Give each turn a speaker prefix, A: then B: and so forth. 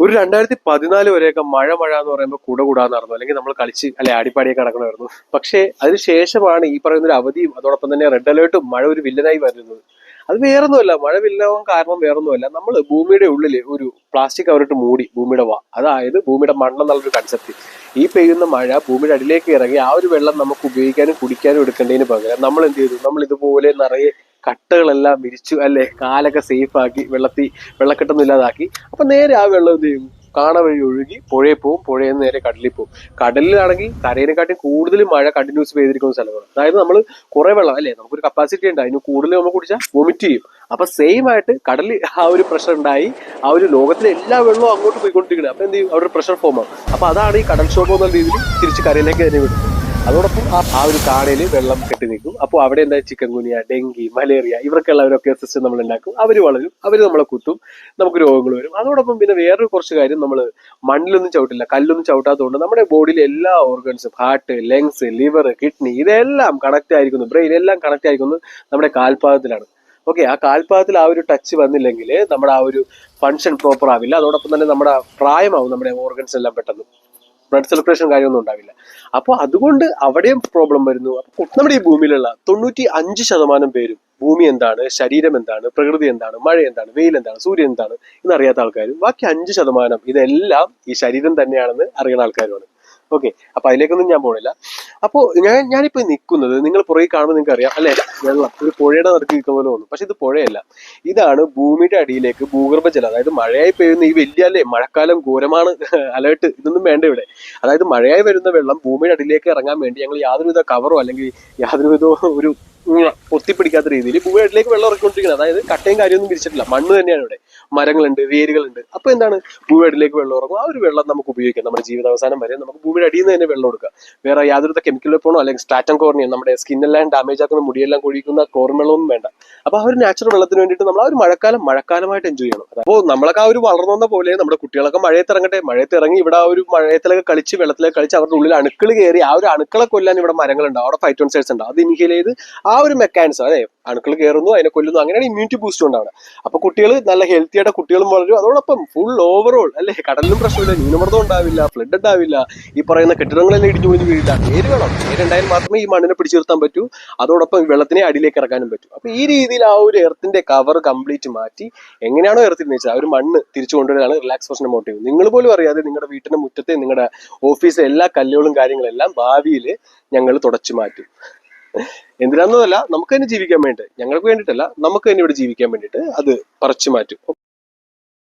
A: ഒരു രണ്ടായിരത്തി പതിനാല് വരെയൊക്കെ മഴ മഴ എന്ന് പറയുമ്പോൾ കൂടെ നടന്നു. അല്ലെങ്കിൽ നമ്മൾ കളിച്ച് അല്ലെ ആടിപ്പാടിയൊക്കെ നടക്കണമായിരുന്നു. പക്ഷേ അതിനുശേഷമാണ് ഈ പറയുന്ന ഒരു അവധിയും അതോടൊപ്പം തന്നെ റെഡ് അലേർട്ടും മഴ ഒരു വില്ലനായി വരുന്നത്. അത് വേറൊന്നുമല്ല. മഴ വില്ലനാവാൻ കാരണം വേറൊന്നുമല്ല. നമ്മൾ ഭൂമിയുടെ ഉള്ളിൽ ഒരു പ്ലാസ്റ്റിക് കവറിട്ട് മൂടി ഭൂമിയുടെ വാ. അതായത് ഭൂമിയുടെ മണ്ണെന്നുള്ളൊരു കൺസെപ്റ്റ് ഈ പെയ്യുന്ന മഴ ഭൂമിയുടെ അടിയിലേക്ക് ഇറങ്ങി ആ ഒരു വെള്ളം നമുക്ക് ഉപയോഗിക്കാനും കുടിക്കാനും എടുക്കേണ്ടതിന് പകരം നമ്മൾ എന്ത് ചെയ്തു? നമ്മൾ ഇതുപോലെ നിറയെ കട്ടകളെല്ലാം വിരിച്ചു അല്ലെ? കാലൊക്കെ സേഫ് ആക്കി വെള്ളത്തി വെള്ളക്കെട്ടൊന്നും ഇല്ലാതാക്കി. അപ്പൊ നേരെ ആ വെള്ളം എന്ത് ചെയ്യും? കാണ വഴി ഒഴുകി പുഴയിൽ പോവും പുഴയിൽ നിന്ന് നേരെ കടലിൽ പോവും കടലിലാണെങ്കിൽ കരയിനെക്കാട്ടി കൂടുതൽ മഴ കണ്ടിന്യൂസ് പെയ്തിരിക്കുന്ന സ്ഥലമാണ്. അതായത് നമ്മൾ കുറെ വെള്ളം അല്ലേ? നമുക്കൊരു കപ്പാസിറ്റി ഉണ്ട്. അതിന് കൂടുതൽ നമ്മൾ കുടിച്ചാൽ വൊമിറ്റ് ചെയ്യും. അപ്പൊ സെയിം ആയിട്ട് കടലിൽ ആ ഒരു പ്രഷർ ഉണ്ടായി. ആ ഒരു ലോകത്തിലെ എല്ലാ വെള്ളവും അങ്ങോട്ട് പോയിക്കൊണ്ടിരിക്കുന്നത് അപ്പൊ എന്ത് ചെയ്യും? ഒരു പ്രഷർ ഫോം ആവും അപ്പൊ അതാണ് ഈ കടൽ ക്ഷോഭം എന്നുള്ള രീതിയിൽ തിരിച്ച് കരയിലേക്ക് തന്നെ വിടുന്നത്. അതോടൊപ്പം ആ- ഒരു കാടയിൽ വെള്ളം കെട്ടി നിൽക്കും. അപ്പോൾ അവിടെ എന്താ ചിക്കൻ ഗുനിയ ഡെങ്കി മലേറിയ ഇവർക്കുള്ളവരൊക്കെ സിസ്റ്റം നമ്മൾ ഉണ്ടാക്കും. അവർ വളരും. അവർ നമ്മളെ കുത്തും. നമുക്ക് രോഗങ്ങൾ വരും. അതോടൊപ്പം പിന്നെ വേറൊരു കുറച്ച് കാര്യം നമ്മൾ മണ്ണിലൊന്നും ചവിട്ടില്ല. കല്ലൊന്നും ചവിട്ടാത്തതുകൊണ്ട് നമ്മുടെ ബോഡിയിലെ എല്ലാ ഓർഗൻസും ഹാർട്ട് ലങ്സ് ലിവർ കിഡ്നി ഇതെല്ലാം കണക്റ്റ് ആയിരിക്കുന്നു. ബ്രെയിൻ എല്ലാം കണക്റ്റ് ആയിരിക്കുന്നത് നമ്മുടെ കാൽപാദത്തിലാണ്. ഓക്കെ ആ കാൽപാദത്തിൽ ആ ഒരു ടച്ച് വന്നില്ലെങ്കിൽ നമ്മുടെ ആ ഒരു ഫങ്ഷൻ പ്രോപ്പർ ആവില്ല. അതോടൊപ്പം തന്നെ നമ്മുടെ പ്രായമാവും നമ്മുടെ ഓർഗൻസ് എല്ലാം പെട്ടെന്ന്. ബ്ലഡ് സർക്കുലേഷൻ കാര്യമൊന്നും ഉണ്ടാവില്ല. അപ്പോൾ അതുകൊണ്ട് അവിടെയും പ്രോബ്ലം വരുന്നു. അപ്പോൾ നമ്മുടെ ഈ ഭൂമിയിലുള്ള തൊണ്ണൂറ്റി അഞ്ച് ശതമാനം പേരും ഭൂമി എന്താണ് ശരീരം എന്താണ് പ്രകൃതി എന്താണ് മഴ എന്താണ് വെയിൽ എന്താണ് സൂര്യൻ എന്താണ് എന്നറിയാത്ത ആൾക്കാരും ബാക്കി അഞ്ച് ശതമാനം ഇതെല്ലാം ഈ ശരീരം തന്നെയാണെന്ന് അറിയുന്ന ആൾക്കാരുമാണ്. ഓക്കെ അപ്പൊ അതിലേക്കൊന്നും ഞാൻ പോണില്ല. അപ്പോൾ ഞാൻ ഞാനിപ്പോ നിൽക്കുന്നത് നിങ്ങൾ പുറകെ കാണുമ്പോൾ നിങ്ങൾക്ക് അറിയാം അല്ലെ? വെള്ളം ഒരു പുഴയുടെ നടുക്ക് നിൽക്കുന്ന പോലെ തോന്നും. പക്ഷെ ഇത് പുഴയല്ല. ഇതാണ് ഭൂമിയുടെ അടിയിലേക്ക് ഭൂഗർഭജലം. അതായത് മഴയായി പെയ്യുന്ന ഈ വലിയ അല്ലേ? മഴക്കാലം ഘോരമാണ്. അലേർട്ട്. ഇതൊന്നും വേണ്ട ഇവിടെ. അതായത് മഴയായി വരുന്ന വെള്ളം ഭൂമിയുടെ അടിയിലേക്ക് ഇറങ്ങാൻ വേണ്ടി ഞങ്ങൾ യാതൊരുവിധ കവറോ അല്ലെങ്കിൽ യാതൊരുവിധ ഒരു ഒത്തിപ്പിടിക്കാത്ത രീതിയിൽ ഭൂമിയുടെ വെള്ളം ഇറക്കിക്കൊണ്ടിരിക്കുന്നത്. അതായത് കട്ടയും കാര്യമൊന്നും വിരിച്ചിട്ടില്ല മണ്ണ് തന്നെയാണ് ഇവിടെ. മരങ്ങളുണ്ട് വേരുകളുണ്ട്. അപ്പൊ എന്താണ്? ഭൂമിയുടെ വെള്ളം ഇറങ്ങും. ആ ഒരു വെള്ളം നമുക്ക് ഉപയോഗിക്കാം. നമ്മുടെ ജീവിതാവസാനം വരെ നമുക്ക് ഭൂമിയുടെ അടിയിൽ നിന്ന് തന്നെ വെള്ളം കൊടുക്കാം. വേറെ യാതൊരു കെമിക്കൽ വെപ്പണോ അല്ലെങ്കിൽ സ്റ്റാറ്റം കോർണിയോ നമ്മുടെ സ്കിന്നെല്ലാം ഡാമേജ് ആക്കുന്ന മുടിയെല്ലാം കുഴിക്കുന്ന വെള്ളമൊന്നും വേണ്ട. അപ്പൊ ആ ഒരു നാച്ചുറൽ വെള്ളത്തിന് വേണ്ടിയിട്ട് നമ്മൾ ആ ഒരു മഴക്കാലം മഴക്കാലമായിട്ട് എൻജോയ് ചെയ്യണം. അപ്പോൾ നമ്മളൊക്കെ ആ ഒരു വളർന്നു വന്ന പോലെ നമ്മുടെ കുട്ടികളൊക്കെ മഴയത്ത് ഇറങ്ങട്ടെ? മഴയത്ത് ഇറങ്ങി ഇവിടെ ആ ഒരു മഴയത്തിലൊക്കെ കളിച്ച് വെള്ളത്തിലൊക്കെ കളിച്ച് അവരുടെ ഉള്ളിൽ അണുക്കൾ കയറി ആ ഒരു അണുക്കളെ കൊല്ലാൻ ഇവിടെ മരങ്ങളുണ്ട്. അവിടെ ഫൈറ്റോൺസൈഡ്സ് ഉണ്ട്. അത് ഇൻഹേൽ ചെയ്ത് ആ ഒരു മെക്കാനിസം അതെ അണുക്കൾ കയറുന്നു അതിനെ കൊല്ലുന്നു അങ്ങനെയാണ് ഇമ്മ്യൂണിറ്റി ബൂസ്റ്റ് ഉണ്ടാവുക. അപ്പൊ കുട്ടികൾ നല്ല ഹെൽത്തി ആയിട്ട് കുട്ടികളും വളരും. അതോടൊപ്പം ഫുൾ ഓവറോൾ അല്ലേ? കടലിലും പ്രശ്നമില്ല ന്യൂനമർദ്ദം ഉണ്ടാവില്ല ഫ്ലഡ് ഉണ്ടാവില്ല. ഈ പറയുന്ന കെട്ടിടങ്ങളെല്ലാം ഇടിഞ്ഞു പോയി വീഴില്ല നേര് വേണം. നേരുണ്ടായാൽ മാത്രമേ ഈ മണ്ണിനെ പിടിച്ചു നിർത്താൻ പറ്റൂ. അതോടൊപ്പം വെള്ളത്തിനെ അടിയിലേക്ക് ഇറക്കാനും പറ്റൂ. അപ്പൊ ഈ രീതിയിൽ ആ ഒരു എർത്തിന്റെ കവർ കംപ്ലീറ്റ് മാറ്റി എങ്ങനെയാണോ എർത്തിൽ വെച്ചാൽ ആ ഒരു മണ്ണ് തിരിച്ചു കൊണ്ടുവരാനാണ് റിലാക്സേഷന്റെ മോട്ടീവ് നിങ്ങൾ പോലും അറിയാതെ നിങ്ങളുടെ വീട്ടിന്റെ മുറ്റത്തെ നിങ്ങളുടെ ഓഫീസിലെ എല്ലാ കല്ലുകളും കാര്യങ്ങളെല്ലാം ഭാവിയിൽ ഞങ്ങൾ തുടച്ചു മാറ്റും. എന്തിനാന്നതല്ല നമുക്ക് തന്നെ ജീവിക്കാൻ വേണ്ടി ഞങ്ങൾക്ക് വേണ്ടിയിട്ടല്ല നമുക്ക് തന്നെ ഇവിടെ ജീവിക്കാൻ വേണ്ടിയിട്ട് അത് പറിച്ചു മാറ്റും.